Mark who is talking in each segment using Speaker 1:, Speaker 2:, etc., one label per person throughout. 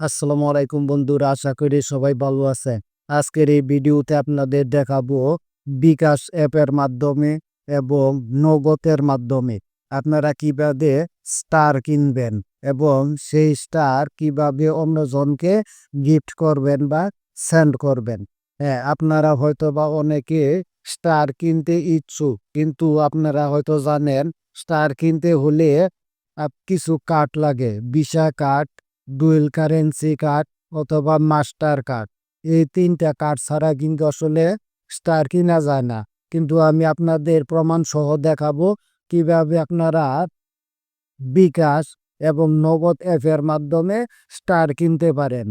Speaker 1: আসসালামু আলাইকুম বন্ধুরা, আশা করি সবাই ভালো আছে আজকের এই ভিডিওতে আপনাদের দেখাবো বিকাশ অ্যাপের মাধ্যমে এবং নগদের মাধ্যমে আপনারা কীভাবে স্টার কিনবেন এবং সেই স্টার কীভাবে অন্যজনকে গিফট করবেন বা সেন্ড করবেন। হ্যাঁ আপনারা হয়তো বা অনেকে স্টার কিনতে ইচ্ছুক, কিন্তু আপনারা হয়তো জানেন, স্টার কিনতে হলে কিছু কার্ড লাগে। Visa card dual currency card অথবা মাস্টার কার্ড এই তিনটা কার্ড ছাড়া কিন্তু আসলে স্টার কিনা যায় না। কিন্তু আমি আপনাদের প্রমাণ সহ দেখাবো কীভাবে আপনারা বিকাশ এবং নগদ অ্যাপের মাধ্যমে স্টার কিনতে পারেন।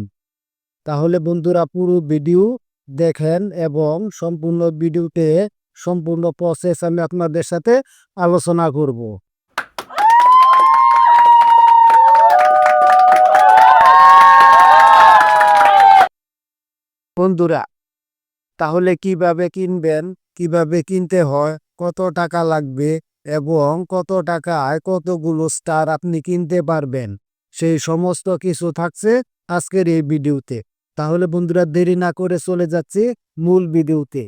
Speaker 1: তাহলে বন্ধুরা পুরো ভিডিও দেখেন এবং সম্পূর্ণ ভিডিওতে সম্পূর্ণ প্রসেস আমি আপনাদের সাথে আলোচনা করব। বন্ধুরা, তাহলে কীভাবে কিনবেন, কীভাবে কিনতে হয়, কত টাকা লাগবে এবং কত টাকায় কতগুলো স্টার আপনি কিনতে পারবেন, সেই সমস্ত কিছু থাকছে আজকের এই ভিডিওতে। তাহলে বন্ধুরা, দেরি না করে চলে যাচ্ছে মূল ভিডিওতে।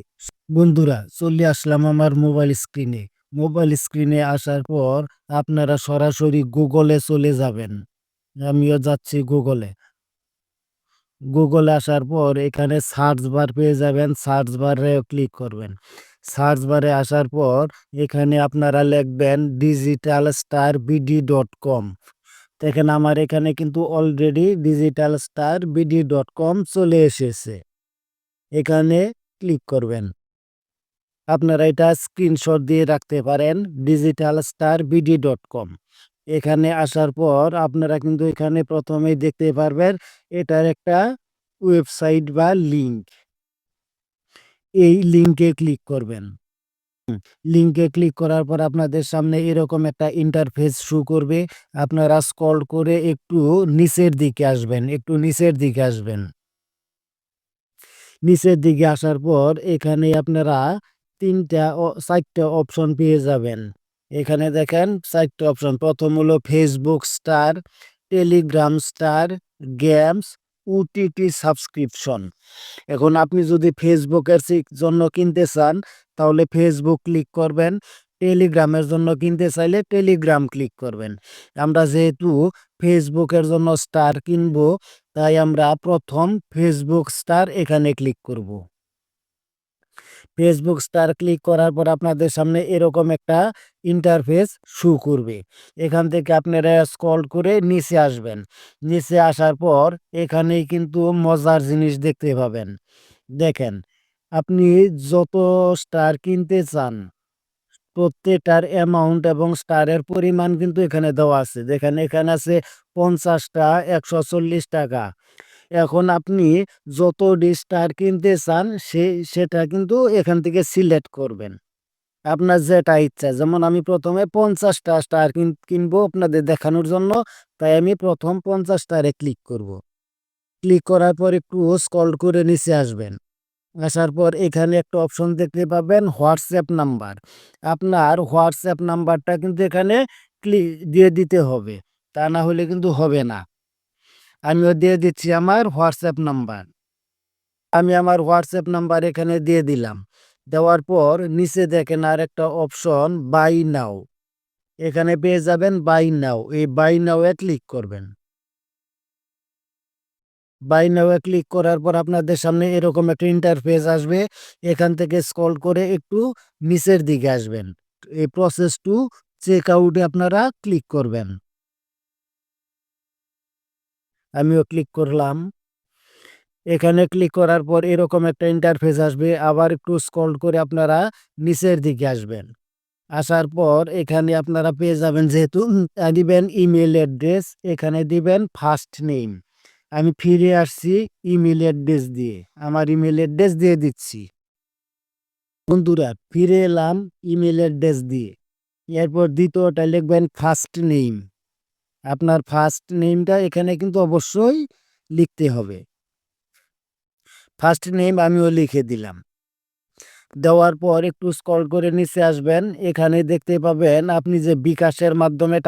Speaker 1: বন্ধুরা, চলে আসলাম আমার মোবাইল স্ক্রিনে। মোবাইল স্ক্রিনে আসার পর আপনারা সরাসরি গুগলে চলে যাবেন। আমিও যাচ্ছি গুগলে। গুগলে আসার পর এখানে সার্চ বার পেয়ে যাবেন। সার্চ বারে ক্লিক করবেন। সার্চ বারে আসার পর এখানে আপনারা লিখবেন digital star BD dot com দেখেন আমার এখানে কিন্তু already digital star BD dot com চলে এসেছে। এখানে ক্লিক করবেন। আপনারা এটা স্ক্রিনশট দিয়ে রাখতে পারেন। Digital star BD dot com এখানে আসার পর আপনারা কিন্তু এখানে প্রথমেই দেখতে পারবেন এটার একটা ওয়েবসাইট বা লিংক। এই লিংকে ক্লিক করবেন। লিংকে ক্লিক করার পর আপনাদের সামনে এরকম একটা ইন্টারফেস শো করবে। আপনারা স্কল করে একটু নিচের দিকে আসবেন, একটু নিচের দিকে আসবেন। নিচের দিকে আসার পর এখানে আপনারা তিনটা চারটা অপশন পেয়ে যাবেন। এখানে দেখেন চারটা অপশন। প্রথম হলো Facebook star Telegram star games OTT subscription এখন আপনি যদি ফেসবুকের জন্য কিনতে চান, তাহলে ফেসবুক ক্লিক করবেন। টেলিগ্রামের জন্য কিনতে চাইলে টেলিগ্রাম ক্লিক করবেন। আমরা যেহেতু ফেসবুকের জন্য স্টার কিনবো, তাই আমরা প্রথম ফেসবুক স্টার এখানে ক্লিক করব। ফেসবুক স্টার ক্লিক করার পর আপনাদের সামনে এরকম একটা ইন্টারফেস শু করবে। এখান থেকে আপনারা স্ক্রল করে নিচে আসবেন। নিচে আসার পর এখানে কিন্তু মজার জিনিস দেখতে পাবেন। দেখেন, আপনি যত স্টার কিনতে চান, প্রত্যেকটার অ্যামাউন্ট এবং স্টারের পরিমাণ কিন্তু এখানে দেওয়া আছে। দেখেন, এখানে আছে পঞ্চাশটা, একশো চল্লিশ টাকা। এখন আপনি যত স্টার কিনতে চান, সে, সেটা কিন্তু এখান থেকে সিলেক্ট করবেন। আপনার যেটা ইচ্ছা, যেমন আমি প্রথমে পঞ্চাশটা স্টার কিনবো আপনাদের দেখানোর জন্য, তাই আমি প্রথম পঞ্চাশ স্টারে ক্লিক করব। ক্লিক করার পর একটু স্কল করে নিচে আসবেন। আসার পর এখানে একটা অপশন দেখতে পাবেন, হোয়াটসঅ্যাপ নাম্বার। আপনার হোয়াটসঅ্যাপ নাম্বারটা কিন্তু এখানে ক্লিক দিয়ে দিতে হবে। তা না হলে কিন্তু হবে না। আমিও দিয়ে দিচ্ছি আমার হোয়াটসঅ্যাপ নাম্বার। আমি আমার হোয়াটসঅ্যাপ নাম্বার এখানে দিয়ে দিলাম। দেওয়ার পর নিচে দেখেন আর একটা অপশন, বাই নাও। এখানে পেয়ে যাবেন বাই নাও। এই বাই নাও-এ ক্লিক করবেন। বাই নাও-এ ক্লিক করার পর আপনাদের সামনে এরকম একটা ইন্টারফেস আসবে। এখান থেকে স্ক্রল করে একটু নিচের দিকে আসবেন। এই প্রসেস টু চেক আউটে আপনারা ক্লিক করবেন। আমিও ক্লিক করলাম। এখানে ক্লিক করার পর এরকম একটা ইন্টারফেস আসবে। আবার একটু স্ক্রল করে আপনারা নিচের দিকে আসবেন। আসার পর এখানে আপনারা পেয়ে যাবেন যেহেতু দিবেন ইমেল অ্যাড্রেস এখানে দিবেন ফার্স্ট নেম আমি ফিরে আসছি ইমেল অ্যাড্রেস দিয়ে। আমার ইমেল অ্যাড্রেস দিয়ে দিচ্ছি। বন্ধুরা, ফিরে এলাম ইমেল অ্যাড্রেস দিয়ে। এরপর দ্বিতীয়টা লিখবেন ফার্স্ট নেম আপনার ফার্স্ট নেমটা এখানে কিন্তু অবশ্যই লিখতে হবে। ফার্স্ট নেম আমিও লিখে দিলাম। দেওয়ার পর একটু স্কল করে নিচে আসবেন। এখানে দেখতে পাবেন আপনি যে বিকাশের মাধ্যমে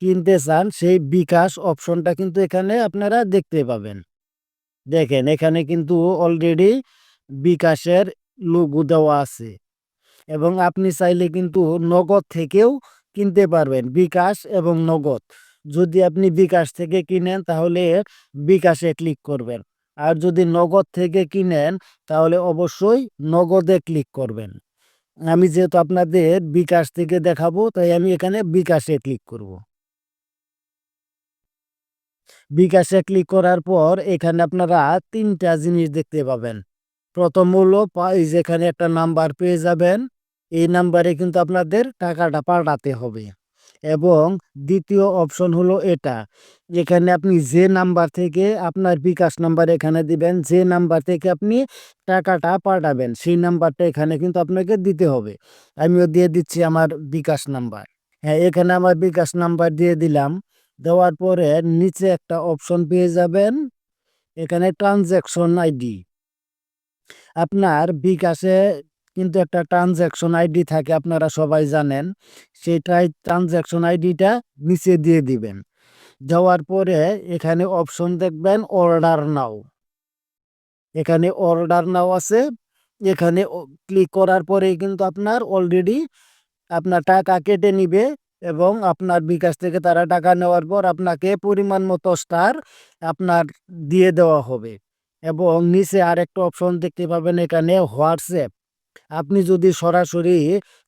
Speaker 1: কিনতে চান, সেই বিকাশ অপশনটা কিন্তু এখানে আপনারা দেখতে পাবেন। দেখেন, এখানে কিন্তু অলরেডি বিকাশের লোগো দেওয়া আছে। এবং আপনি চাইলে কিন্তু নগদ থেকেও কিনতে পারবেন, বিকাশ এবং নগদ। যদি আপনি বিকাশ থেকে কিনেন, তাহলে বিকাশে ক্লিক করবেন। আর যদি নগদ থেকে কিনেন, তাহলে অবশ্যই নগদে ক্লিক করবেন। আমি যেহেতু আপনাদের বিকাশ থেকে দেখাবো, তাই আমি এখানে বিকাশে ক্লিক করব। বিকাশে ক্লিক করার পর এখানে আপনারা তিনটা জিনিস দেখতে পাবেন। প্রথম হলো যেখানে একটা নাম্বার পেয়ে যাবেন। এই নাম্বারে কিন্তু আপনাদের টাকাটা পাঠাতে হবে। এবং দ্বিতীয় অপশন হলো এটা। এখানে আপনি যে নাম্বার থেকে আপনার বিকাশ নাম্বার এখানে দিবেন, যে নাম্বার থেকে আপনি টাকাটা পাঠাবেন, সেই নাম্বারটা এখানে কিন্তু আপনাকে দিতে হবে। আমিও দিয়ে দিচ্ছি আমার বিকাশ নাম্বার হ্যাঁ এখানে আমার বিকাশ নাম্বার দিয়ে দিলাম। দেওয়ার পরে নিচে একটা অপশন পেয়ে যাবেন, এখানে ট্রানজ্যাকশন আইডি আপনার বিকাশে কিন্তু একটা ট্রানজ্যাকশন আইডি থাকে, আপনারা সবাই জানেন, সেটাই ট্রানজ্যাকশন আইডিটা নিচে দিয়ে দিবেন। যাওয়ার পরে এখানে অপশন দেখবেন অর্ডার নাও এখানে অর্ডার নাও আছে। এখানে ক্লিক করার পরে কিন্তু আপনার অলরেডি আপনার টাকা কেটে নিবে এবং আপনার বিকাশ থেকে তারা টাকা নেওয়ার পর আপনাকে পরিমাণ মতো স্টার আপনার দিয়ে দেওয়া হবে। এবং নিচে আরেকটা অপশন দেখতে পাবেন, এখানে হোয়াটসঅ্যাপ। আপনি যদি সরাসরি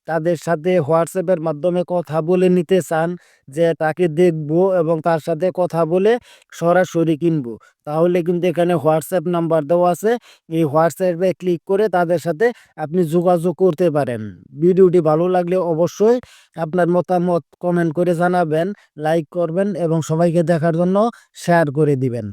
Speaker 1: তাদের সাথে হোয়াটসঅ্যাপের মাধ্যমে কথা বলে নিতে চান যে তাকে দেখব এবং তার সাথে কথা বলে সরাসরি কিনবো, তাহলে কিন্তু এখানে হোয়াটসঅ্যাপ নাম্বার দেওয়া আছে। এই হোয়াটসঅ্যাপে ক্লিক করে তাদের সাথে আপনি যোগাযোগ করতে পারেন। ভিডিওটি ভালো লাগলে অবশ্যই আপনার মতামত কমেন্ট করে জানাবেন লাইক করবেন এবং সবাইকে দেখার জন্য শেয়ার করে দিবেন।